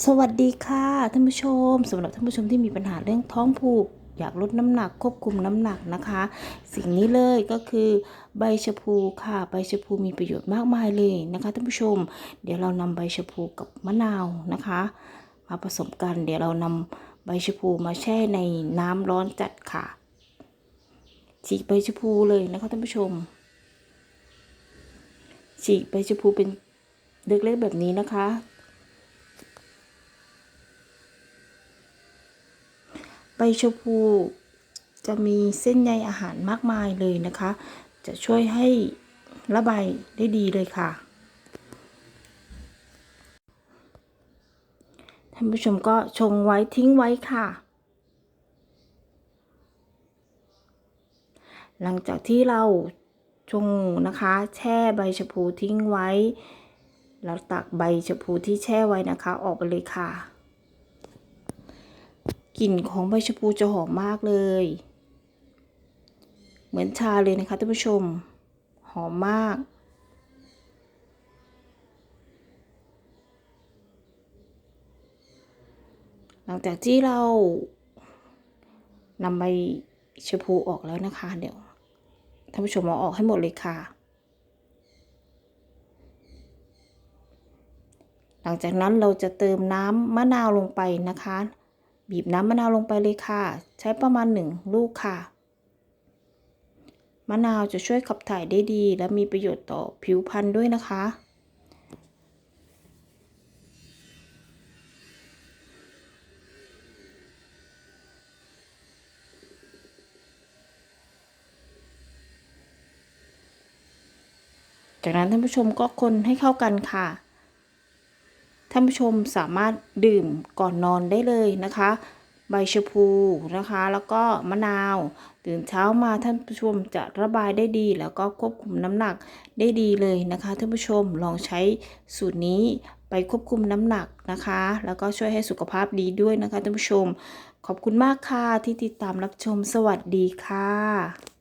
สวัสดีค่ะท่านผู้ชมสำหรับท่านผู้ชมที่มีปัญหาเรื่องท้องผูก อยากลดน้ำหนักควบคุมน้ำหนักนะคะ สิ่งนี้เลยก็คือใบชะพูค่ะ ใบชะพูมีประโยชน์มากมายเลยนะคะท่านผู้ชม เดี๋ยวเรานำใบชะพูกับมะนาวนะคะ มาผสมกัน เดี๋ยวเรานำใบชะพูมาแช่ในน้ำร้อนจัดค่ะฉีกใบชะพูเลยนะคะท่านผู้ชมฉีกใบชะพูเป็นเล็กๆแบบนี้นะคะ ใบชะพูจะมีเส้นใยอาหารมากมายเลยนะคะ จะช่วยให้ระบายได้ดีเลยค่ะ ท่านผู้ชมก็ชงไว้ทิ้งไว้ค่ะ หลังจากที่เราชงนะคะ แช่ใบชะพูทิ้งไว้เราตักใบชะพูที่แช่ไว้นะคะ ออกไปเลยค่ะ กลิ่นของใบชะพูจะหอมมากเลย เหมือนชาเลยนะคะท่านผู้ชม หอมมาก หลังจากที่เรานำใบชะพูออกแล้วนะคะ เดี๋ยวท่านผู้ชมเอาออกให้หมดเลยค่ะ หลังจากนั้นเราจะเติมน้ำมะนาวลงไปนะคะ บีบน้ำมะนาวลงไปเลยค่ะ ใช้ประมาณหนึ่งลูกค่ะ มะนาวจะช่วยขับถ่ายได้ดี และมีประโยชน์ต่อผิวพรรณด้วยนะคะ จากนั้นท่านผู้ชมก็คนให้เข้ากันค่ะ ท่านผู้ชมสามารถดื่มก่อนนอนได้เลยนะคะ ใบชะพูนะคะ แล้วก็มะนาว ตื่นเช้ามาท่านผู้ชมจะระบายได้ดี แล้วก็ควบคุมน้ำหนักได้ดีเลยนะคะท่านผู้ชมลองใช้สูตรนี้ไปควบคุมน้ำหนักนะคะ แล้วก็ช่วยให้สุขภาพดีด้วยนะคะท่านผู้ชม ขอบคุณมากค่ะที่ติดตามรับชมสวัสดีค่ะ